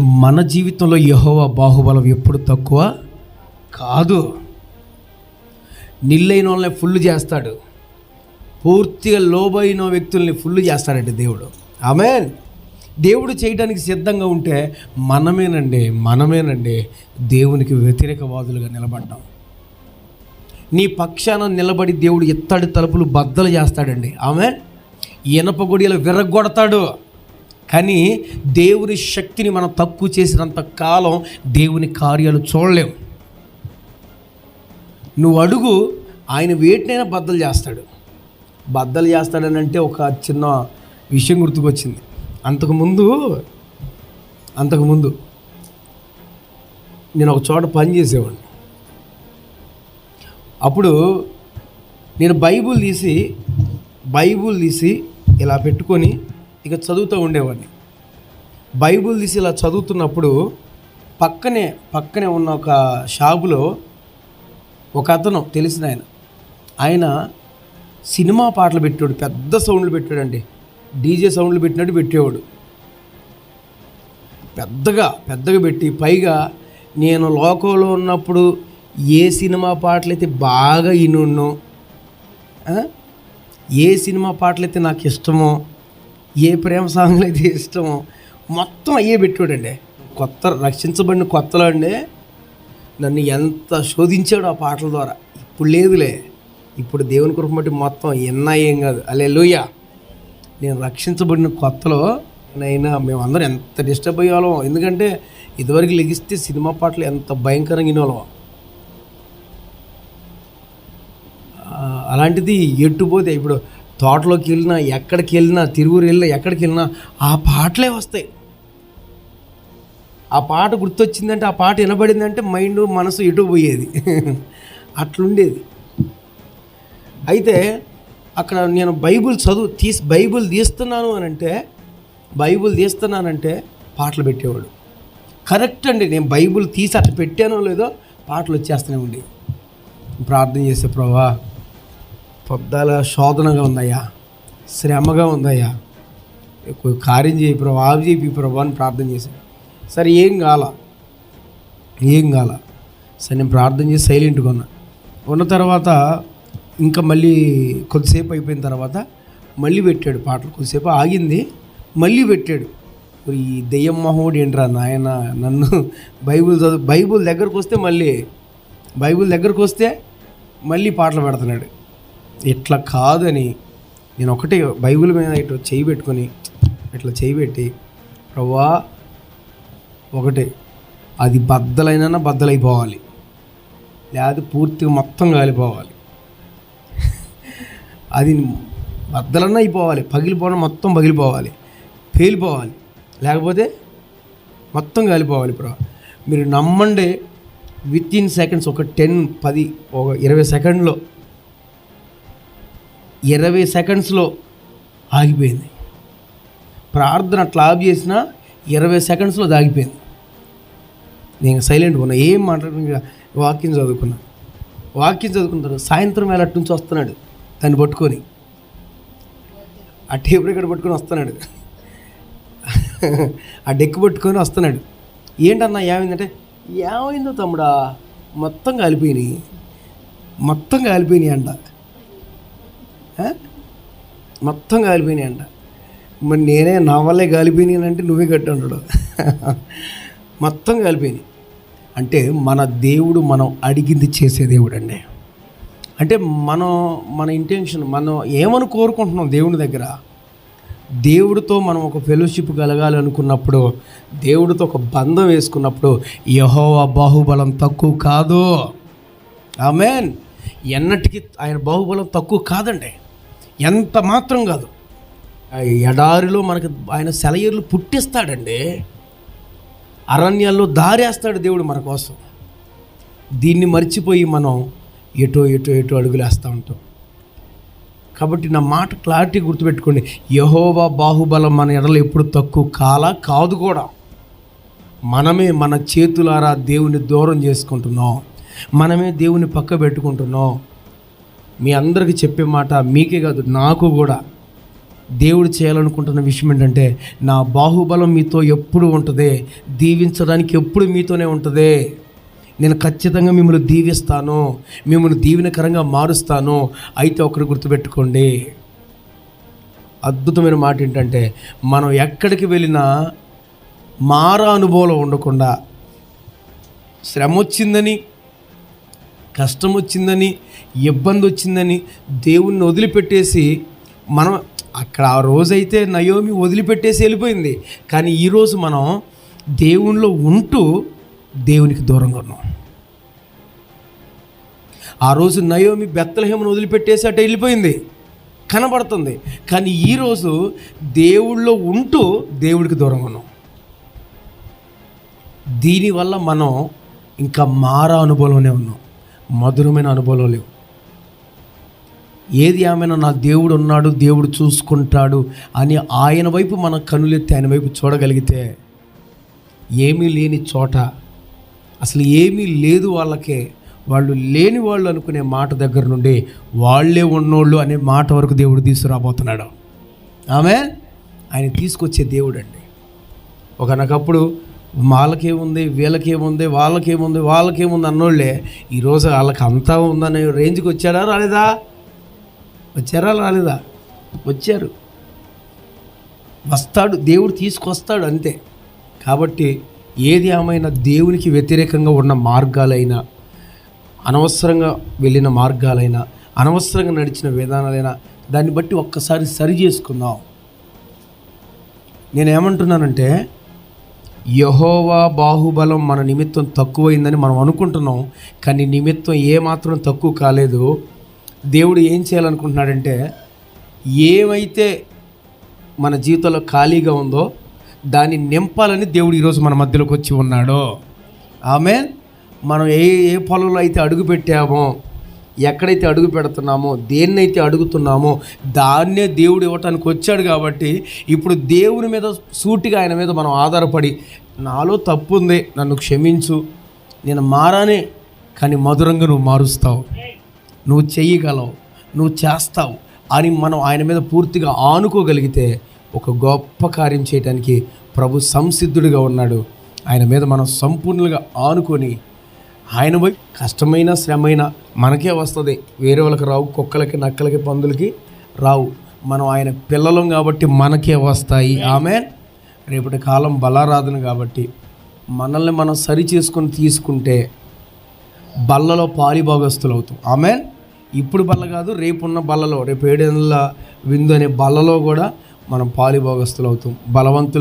మన జీవితంలో యహోవ బాహుబలం ఎప్పుడు తక్కువ? కాదు. నిల్లైన వాళ్ళని ఫుల్ చేస్తాడు. పూర్తిగా లోబైన వ్యక్తుల్ని ఫుల్ చేస్తాడండి దేవుడు. ఆమె దేవుడు చేయడానికి సిద్ధంగా ఉంటే మనమేనండి మనమేనండి దేవునికి వ్యతిరేకవాదులుగా నిలబడ్డాం. నీ పక్షాన నిలబడి దేవుడు ఇత్తడి తలుపులు బద్దలు చేస్తాడండి. ఆమె ఇనప గుడియలు విరగొడతాడు కానీ దేవుని శక్తిని మనం తక్కువ చేసినంత కాలం దేవుని కార్యాలు చూడలేము. నువ్వు అడుగు ఆయన వేటినైనా బద్దలు చేస్తాడు. బద్దలు చేస్తాడని అంటే ఒక చిన్న విషయం గుర్తుకొచ్చింది. అంతకుముందు అంతకుముందు నేను ఒక చోట పని చేసేవాడిని. అప్పుడు నేను బైబుల్ తీసి బైబుల్ తీసి ఇలా పెట్టుకొని ఇక చదువుతూ ఉండేవాడిని. బైబుల్ తీసి ఇలా చదువుతున్నప్పుడు పక్కనే పక్కనే ఉన్న ఒక షాపులో ఒక అతను తెలిసిన ఆయన. ఆయన సినిమా పాటలు పెట్టాడు పెద్ద సౌండ్లు పెట్టాడండి. డీజే సౌండ్లు పెట్టినట్టు పెట్టేవాడు. పెద్దగా పెద్దగా పెట్టి పైగా నేను లోకంలో ఉన్నప్పుడు ఏ సినిమా పాటలు అయితే బాగా ఇనున్నో ఏ సినిమా పాటలు అయితే నాకు ఇష్టమో ఏ ప్రేమ సాంగ్లు అయితే ఇష్టమో మొత్తం అయ్యే పెట్టాడండి కొత్త రక్షించబడిన కొత్తలో అండి నన్ను ఎంత శోధించాడు ఆ పాటల ద్వారా. ఇప్పుడు లేదులే. ఇప్పుడు దేవుని కృప బట్టి మొత్తం ఎన్నా ఏం కాదు. అలే లూయ నేను రక్షించబడిన కొత్తలో నైనా మేమందరం ఎంత డిస్టర్బ్ అయ్యేవాళ్ళం ఎందుకంటే ఇదివరకు లెగిస్తే సినిమా పాటలు ఎంత భయంకరంగా వినేవాళ్ళం అలాంటిది ఎట్టుపోతే ఇప్పుడు తోటలోకి వెళ్ళినా ఎక్కడికి వెళ్ళినా తిరుగురు వెళ్ళినా ఎక్కడికి వెళ్ళినా ఆ పాటలే వస్తాయి. ఆ పాట గుర్తొచ్చిందంటే ఆ పాట వినబడిందంటే మైండ్ మనసు ఎటు పోయేది? అట్లుండేది. అయితే అక్కడ నేను బైబిల్ చదువు తీసి బైబిల్ తీస్తున్నాను అని అంటే బైబిల్ తీస్తున్నానంటే పాటలు పెట్టేవాడు. కరెక్ట్ అండి నేను బైబిల్ తీసి అట్లా పెట్టానో లేదో పాటలు వచ్చేస్తూనే ఉండేవి. ప్రార్థన చేసే ప్రభా పొద్దాల శోధనగా ఉందయ్యా. శ్రమగా ఉందయ్యా. ఎక్కువ కార్యం చేయి ప్రభా ఆవి చేయి ప్రభా అని ప్రార్థన చేశాను సరే ఏం కాల? ఏం కాల? సరే నేను ప్రార్థన చేసి సైలెంట్గా ఉన్నా. ఉన్న తర్వాత ఇంకా మళ్ళీ కొద్దిసేపు అయిపోయిన తర్వాత మళ్ళీ పెట్టాడు పాటలు. కొద్దిసేపు ఆగింది మళ్ళీ పెట్టాడు. ఈ దెయ్యం మహోడు ఏంట్రా నాయన నన్ను బైబుల్ చదువు బైబుల్ దగ్గరకు వస్తే మళ్ళీ బైబుల్ దగ్గరకు వస్తే మళ్ళీ పాటలు పెడుతున్నాడు. ఇట్లా కాదని నేను ఒకటే బైబిల్ మీద ఇట్లా చేయి పెట్టుకొని ఇట్లా చేయి పెట్టి ప్రవ్వా ఒకటే అది బద్దలైనా బద్దలైపోవాలి. లేదా పూర్తిగా మొత్తం కాలిపోవాలి. అది బద్దలన్నా అయిపోవాలి పగిలిపోవడం మొత్తం పగిలిపోవాలి పేలిపోవాలి. లేకపోతే మొత్తం కాలిపోవాలి ఇప్పుడు మీరు నమ్మండి విత్ ఇన్ సెకండ్స్ ఒక టెన్ పది ఒక ఇరవై సెకండ్లో ఇరవై సెకండ్స్లో ఆగిపోయింది. ప్రార్థన అట్లా ఆఫ్ చేసినా ఇరవై సెకండ్స్లో దాగిపోయింది నేను సైలెంట్ ఉన్నా. ఏం మాట్లాడుకున్నా? వాక్యం చదువుకున్నా. వాక్యం చదువుకుంటారు సాయంత్రం వేళ అటు నుంచి వస్తున్నాడు దాన్ని పట్టుకొని. ఆ టేబుల్ ఇక్కడ పట్టుకొని వస్తున్నాడు. ఆ డెక్ పట్టుకొని వస్తున్నాడు. ఏంటన్నా ఏమైందంటే ఏమైందో తమ్ముడా? మొత్తం కాలిపోయినాయి. మొత్తం కాలిపోయినాయి అంట. మొత్తం కాలిపోయినాయి అంట మరి నేనే నా వల్లే కాలిపోయినాయి అంటే నువ్వే కట్టి ఉంటాడు మొత్తం కాలిపోయినాయి అంటే మన దేవుడు మనం అడిగింది చేసే దేవుడు అండి అంటే మనం మన ఇంటెన్షన్ మనం ఏమని కోరుకుంటున్నాం దేవుని దగ్గర? దేవుడితో మనం ఒక ఫెలోషిప్ కలగాలి అనుకున్నప్పుడు దేవుడితో ఒక బంధం వేసుకున్నప్పుడు యహోవా బాహుబలం తక్కువ కాదు. ఆమెన్. ఎన్నటికీ ఆయన బాహుబలం తక్కువ కాదండి. ఎంత మాత్రం కాదు. ఎడారిలో మనకు ఆయన సెలయేర్లు పుట్టిస్తాడండి అరణ్యాల్లో దారేస్తాడు దేవుడు మన కోసం. దీన్ని మర్చిపోయి మనం ఎటో ఎటో ఎటో అడుగులేస్తూ ఉంటాం. కాబట్టి నా మాట క్లారిటీ గుర్తుపెట్టుకోండి. యహోవా బాహుబలం మన ఎడలు ఎప్పుడు తక్కువ కాల కాదు కూడా. మనమే మన చేతులారా దేవుని దూరం చేసుకుంటున్నాం. మనమే దేవుని పక్క పెట్టుకుంటున్నాం మీ అందరికీ చెప్పే మాట మీకే కాదు నాకు కూడా. దేవుడు చేయాలనుకుంటున్న విషయం ఏంటంటే నా బాహుబలం మీతో ఎప్పుడు ఉంటుంది దీవించడానికి ఎప్పుడు మీతోనే ఉంటుంది. నేను ఖచ్చితంగా మిమ్మల్ని దీవిస్తాను మిమ్మల్ని దీవెనకరంగా మారుస్తాను. అయితే ఒకటి గుర్తుపెట్టుకోండి. అద్భుతమైన మాట ఏంటంటే మనం ఎక్కడికి వెళ్ళినా మారా అనుభవం ఉండకుండా శ్రమ వచ్చిందని కష్టం వచ్చిందని ఇబ్బంది వచ్చిందని దేవుణ్ణి వదిలిపెట్టేసి మనం అక్కడ ఆ రోజైతే నయోమి వదిలిపెట్టేసి వెళ్ళిపోయింది. కానీ ఈరోజు మనం దేవునిలో ఉంటూ దేవునికి దూరంగా ఉన్నాం. ఆ రోజు నయోమి బెత్తలహేమను వదిలిపెట్టేసి అటు వెళ్ళిపోయింది. కనబడుతుంది. కానీ ఈరోజు దేవుళ్ళో ఉంటూ దేవుడికి దూరంగా ఉన్నాం. దీనివల్ల మనం ఇంకా మారా అనుభవంలోనే ఉన్నాం. మధురమైన అనుభవం లేవు. ఏది ఏమైనా నా దేవుడు ఉన్నాడు దేవుడు చూసుకుంటాడు అని ఆయన వైపు మన కనులెత్తి ఆయన వైపు చూడగలిగితే ఏమీ లేని చోట అసలు ఏమీ లేదు వాళ్ళకే. వాళ్ళు లేని వాళ్ళు అనుకునే మాట దగ్గర నుండి వాళ్ళే ఉన్నోళ్ళు అనే మాట వరకు దేవుడు తీసుకురాబోతున్నాడు. ఆమె? ఆయన తీసుకొచ్చే దేవుడు అండి ఒకనకప్పుడు వాళ్ళకేముంది వీళ్ళకేముంది వాళ్ళకేముంది వాళ్ళకేముంది అన్నోళ్ళే ఈరోజు వాళ్ళకి అంతా ఉందనే రేంజ్కి వచ్చాడా రాలేదా? వచ్చారా రాలేదా? వచ్చారు. వస్తాడు దేవుడు తీసుకొస్తాడు అంతే. కాబట్టి ఏది ఏమైనా దేవునికి వ్యతిరేకంగా ఉన్న మార్గాలైనా అనవసరంగా వెళ్ళిన మార్గాలైనా అనవసరంగా నడిచిన విధానాలైనా దాన్ని బట్టి ఒక్కసారి సరి చేసుకుందాం. నేనేమంటున్నానంటే యహోవా బాహుబలం మన నిమిత్తం తక్కువైందని మనం అనుకుంటున్నాం కానీ నిమిత్తం ఏమాత్రం తక్కువ కాలేదు. దేవుడు ఏం చేయాలనుకుంటున్నాడంటే ఏమైతే మన జీవితంలో ఖాళీగా ఉందో దాన్ని నింపాలని దేవుడు ఈరోజు మన మధ్యలోకి వచ్చి ఉన్నాడు. ఆమె మనం ఏ ఏ పొలంలో అయితే అడుగు పెట్టామో ఎక్కడైతే అడుగు పెడుతున్నామో దేన్నైతే అడుగుతున్నామో దాన్నే దేవుడు ఇవ్వటానికి వచ్చాడు కాబట్టి ఇప్పుడు దేవుని మీద సూటిగా ఆయన మీద మనం ఆధారపడి నాలో తప్పు ఉంది నన్ను క్షమించు నేను మారానే కానీ మధురంగా నువ్వు మారుస్తావు. నువ్వు చేయగలవు నువ్వు చేస్తావు అని మనం ఆయన మీద పూర్తిగా ఆనుకోగలిగితే ఒక గొప్ప కార్యం చేయడానికి ప్రభు సంసిద్ధుడిగా ఉన్నాడు. ఆయన మీద మనం సంపూర్ణంగా ఆనుకొని ఆయన పోయి కష్టమైన శ్రమైన మనకే వస్తుంది. వేరే వాళ్ళకి రావు కుక్కలకి నక్కలకి పందులకి రావు. మనం ఆయన పిల్లలం కాబట్టి మనకే వస్తాయి. ఆమె రేపటి కాలం బలారాధన కాబట్టి మనల్ని మనం సరి చేసుకొని తీసుకుంటే బల్లలో పాలిభాగస్తులు అవుతాం ఆమె ఇప్పుడు బల్ల కాదు రేపున్న బల్లలో రేపు ఏడేళ్ళ విందు అనే బల్లలో కూడా మనం పాలిభాగస్తులు అవుతాం బలవంతులు